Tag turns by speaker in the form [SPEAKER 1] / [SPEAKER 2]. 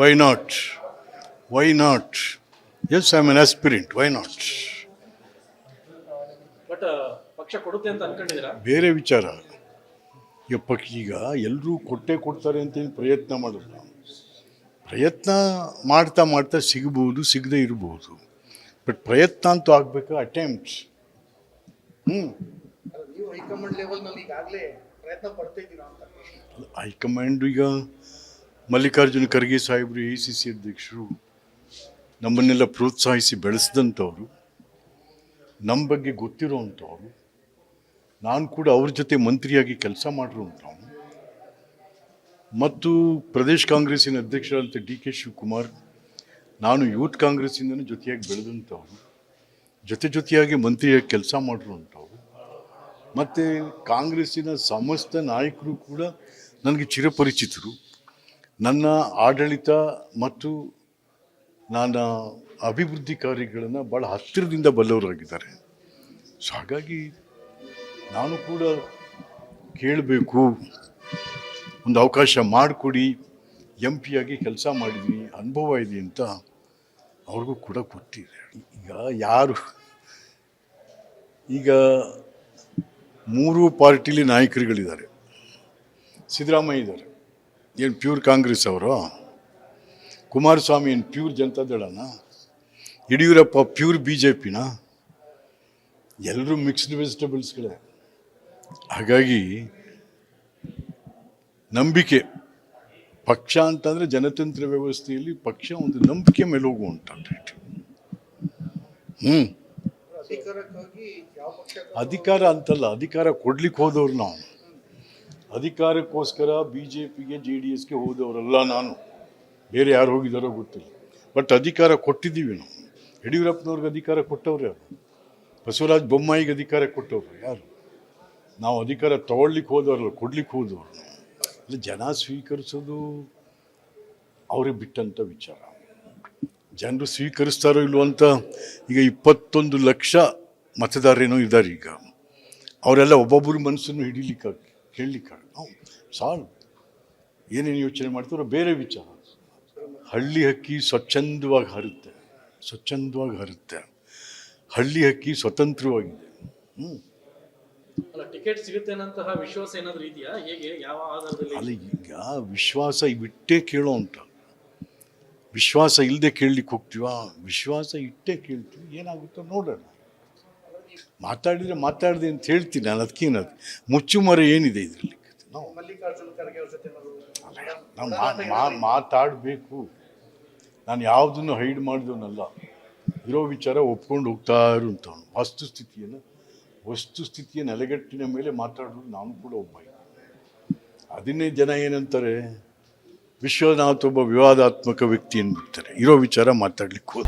[SPEAKER 1] Why not why not yes I mean aspirant why not ಬೇರೆ ವಿಚಾರ. ಈಗ ಈಗ ಎಲ್ಲರೂ ಕೊಟ್ಟೆ ಕೊಡ್ತಾರೆ ಅಂತ ಪ್ರಯತ್ನ ಮಾಡೋದು? ಪ್ರಯತ್ನ ಮಾಡ್ತಾ ಮಾಡ್ತಾ ಸಿಗ್ಬೋದು ಸಿಗದೆ ಇರ್ಬೋದು. ಬಟ್ ಪ್ರಯತ್ನ ಅಂತೂ ಆಗಬೇಕು? ಅಟೆಂಪ್ಟ್ಸ್ ಹ್ಞೂ
[SPEAKER 2] ಅಲ್ಲ, ನೀವು ಹೈಕಮಾಂಡ್ ಲೆವೆಲ್ನಲ್ಲಿ ಈಗಾಗಲೇ ಪ್ರಯತ್ನ ಪಡ್ತಾ ಇದ್ದೀರಾ ಅಂತ
[SPEAKER 1] ಹೈಕಮಾಂಡ್ ಈಗ ಮಲ್ಲಿಕಾರ್ಜುನ ಖರ್ಗೆ ಸಾಹೇಬರು ಎ ಸಿ ಸಿ ಅಧ್ಯಕ್ಷರು ನಮ್ಮನ್ನೆಲ್ಲ ಪ್ರೋತ್ಸಾಹಿಸಿ ಬೆಳೆಸಿದಂಥವ್ರು, ನಮ್ಮ ಬಗ್ಗೆ ಗೊತ್ತಿರೋವಂಥವ್ರು, ನಾನು ಕೂಡ ಅವ್ರ ಜೊತೆ ಮಂತ್ರಿಯಾಗಿ ಕೆಲಸ ಮಾಡಿರುವಂಥವ್ನು ಮತ್ತು ಪ್ರದೇಶ್ ಕಾಂಗ್ರೆಸ್ಸಿನ ಅಧ್ಯಕ್ಷರಾದಂಥ ಡಿ ಕೆ ಶಿವಕುಮಾರ್, ನಾನು ಯೂತ್ ಕಾಂಗ್ರೆಸ್ಸಿಂದನೂ ಜೊತೆಯಾಗಿ ಬೆಳೆದಂಥವ್ರು, ಜೊತೆ ಜೊತೆಯಾಗಿ ಮಂತ್ರಿಯಾಗಿ ಕೆಲಸ ಮಾಡಿರುವಂಥವ್ರು. ಮತ್ತು ಕಾಂಗ್ರೆಸ್ಸಿನ ಸಮಸ್ತ ನಾಯಕರು ಕೂಡ ನನಗೆ ಚಿರಪರಿಚಿತರು. ನನ್ನ ಆಡಳಿತ ಮತ್ತು ನನ್ನ ಅಭಿವೃದ್ಧಿ ಕಾರ್ಯಗಳನ್ನು ಭಾಳ ಹತ್ತಿರದಿಂದ ಬಲ್ಲವರಾಗಿದ್ದಾರೆ. ಸೊ ಹಾಗಾಗಿ ನಾನು ಕೂಡ ಕೇಳಬೇಕು. ಒಂದು ಅವಕಾಶ ಮಾಡಿಕೊಡಿ. ಎಂ ಪಿಯಾಗಿ ಕೆಲಸ ಮಾಡಿದ್ವಿ. ಅನುಭವ ಇದೆ ಅಂತ ಅವ್ರಿಗೂ ಕೂಡ ಗೊತ್ತಿದೆ ಈಗ ಯಾರು? ಈಗ ಮೂರು ಪಾರ್ಟಿಲಿ ನಾಯಕರುಗಳಿದ್ದಾರೆ. ಸಿದ್ದರಾಮಯ್ಯ ಇದ್ದಾರೆ. ಏನು ಪ್ಯೂರ್ ಕಾಂಗ್ರೆಸ್ ಅವರು? ಕುಮಾರಸ್ವಾಮಿ ಏನು ಪ್ಯೂರ್ ಜನತಾದಳನ? ಯಡಿಯೂರಪ್ಪ ಪ್ಯೂರ್ ಬಿ ಜೆ ಪಿನ ಎಲ್ಲರೂ ಮಿಕ್ಸ್ಡ್ ವೆಜಿಟೇಬಲ್ಸ್ಗಳೇ. ಹಾಗಾಗಿ ನಂಬಿಕೆ. ಪಕ್ಷ ಅಂತಂದರೆ ಜನತಂತ್ರ ವ್ಯವಸ್ಥೆಯಲ್ಲಿ ಪಕ್ಷ ಒಂದು ನಂಬಿಕೆ ಮೇಲೆ ಹೋಗುವಂಥದ್ದು ಹ್ಞೂ ಅಧಿಕಾರ ಅಂತಲ್ಲ ಅಧಿಕಾರ ಕೊಡ್ಲಿಕ್ಕೆ ಹೋದವ್ರು ನಾವು. ಅಧಿಕಾರಕ್ಕೋಸ್ಕರ ಬಿ ಜೆ ಪಿಗೆ ಜೆ ಡಿ ಎಸ್ಗೆ ಹೋದವರಲ್ಲ ನಾನು. ಬೇರೆ ಯಾರು ಹೋಗಿದ್ದಾರೋ ಗೊತ್ತಿಲ್ಲ. ಬಟ್ ಅಧಿಕಾರ ಕೊಟ್ಟಿದ್ದೀವಿ ನಾವು. ಯಡಿಯೂರಪ್ಪನವ್ರಿಗೆ ಅಧಿಕಾರ ಕೊಟ್ಟವ್ರು ಯಾರು? ಬಸವರಾಜ್ ಬೊಮ್ಮಾಯಿಗೆ ಅಧಿಕಾರ ಕೊಟ್ಟವ್ರು ಯಾರು? ನಾವು ಅಧಿಕಾರ ತಗೊಳ್ಲಿಕ್ಕೆ ಹೋದವರಲ್ಲ ಕೊಡ್ಲಿಕ್ಕೆ ಹೋದವರು ಇಲ್ಲ, ಜನ ಸ್ವೀಕರಿಸೋದು ಅವ್ರಿಗೆ ಬಿಟ್ಟಂಥ ವಿಚಾರ. ಜನರು ಸ್ವೀಕರಿಸ್ತಾರೋ ಇಲ್ವೋ ಅಂತ ಈಗ ಇಪ್ಪತ್ತೊಂದು ಲಕ್ಷ ಮತದಾರರೇನೋ ಇದ್ದಾರೆ ಈಗ. ಅವರೆಲ್ಲ ಒಬ್ಬೊಬ್ಬರು ಮನಸ್ಸನ್ನು ಹಿಡಿಲಿಕ್ಕಾಗ ಕೇಳಲಿಕ್ಕಾಗ ನಾವು ಸಾಲು. ಏನೇನು ಯೋಚನೆ ಮಾಡ್ತಾರೋ ಬೇರೆ ವಿಚಾರ. ಹಳ್ಳಿ ಹಕ್ಕಿ ಸ್ವಚ್ಛಂದವಾಗಿ ಹರುತ್ತೆ. ಸ್ವಚ್ಛಂದವಾಗಿ ಹರುತ್ತೆ. ಹಳ್ಳಿ ಹಕ್ಕಿ ಸ್ವತಂತ್ರವಾಗಿದೆ. ಹ್ಞೂ
[SPEAKER 3] ಅಲ್ಲ ಟಿಕೆಟ್ ಸಿಗುತ್ತೆ ಅನ್ನಂತಹ ವಿಶ್ವಾಸ ಏನಾದರೂ ಇದೆಯಾ? ಹೇಗೆ ಯಾವ ಆಧಾರದಲ್ಲಿ?
[SPEAKER 1] ಅಲ್ಲ ಈಗ ವಿಶ್ವಾಸ ಇಟ್ಟೇ ಕೇಳೋ ಅಂತ. ವಿಶ್ವಾಸ ಇಲ್ಲದೆ ಕೇಳಲಿಕ್ಕೆ ಹೋಗ್ತೀವ? ವಿಶ್ವಾಸ ಇಟ್ಟೇ ಕೇಳ್ತೀವಿ. ಏನಾಗುತ್ತೋ ನೋಡೋಣ. ಮಾತಾಡಿದರೆ ಮಾತಾಡಿದೆ ಅಂತ ಹೇಳ್ತೀನಿ ನಾನು ಅದಕ್ಕೇನದು ಮುಚ್ಚುಮರೆ ಏನಿದೆ ಇದರಲ್ಲಿ? ನಾವು ನಾವು ಮಾತಾಡಬೇಕು. ನಾನು ಯಾವುದನ್ನು ಹೈಡ್ ಮಾಡಿದವನಲ್ಲ. ಇರೋ ವಿಚಾರ ಒಪ್ಕೊಂಡು ಹೋಗ್ತಾ ಇರುವಂಥವನು ವಸ್ತುಸ್ಥಿತಿಯನ್ನು ವಸ್ತುಸ್ಥಿತಿಯ ನೆಲೆಗಟ್ಟಿನ ಮೇಲೆ ಮಾತಾಡೋದು ನಾನು ಕೂಡ ಒಬ್ಬ ಅದನ್ನೇ ಜನ ಏನಂತಾರೆ? ವಿಶ್ವನಾಥ್ ಒಬ್ಬ ವಿವಾದಾತ್ಮಕ ವ್ಯಕ್ತಿ ಅಂದ್ಬಿಡ್ತಾರೆ ಇರೋ ವಿಚಾರ ಮಾತಾಡ್ಲಿಕ್ಕೆ ಹೋದ.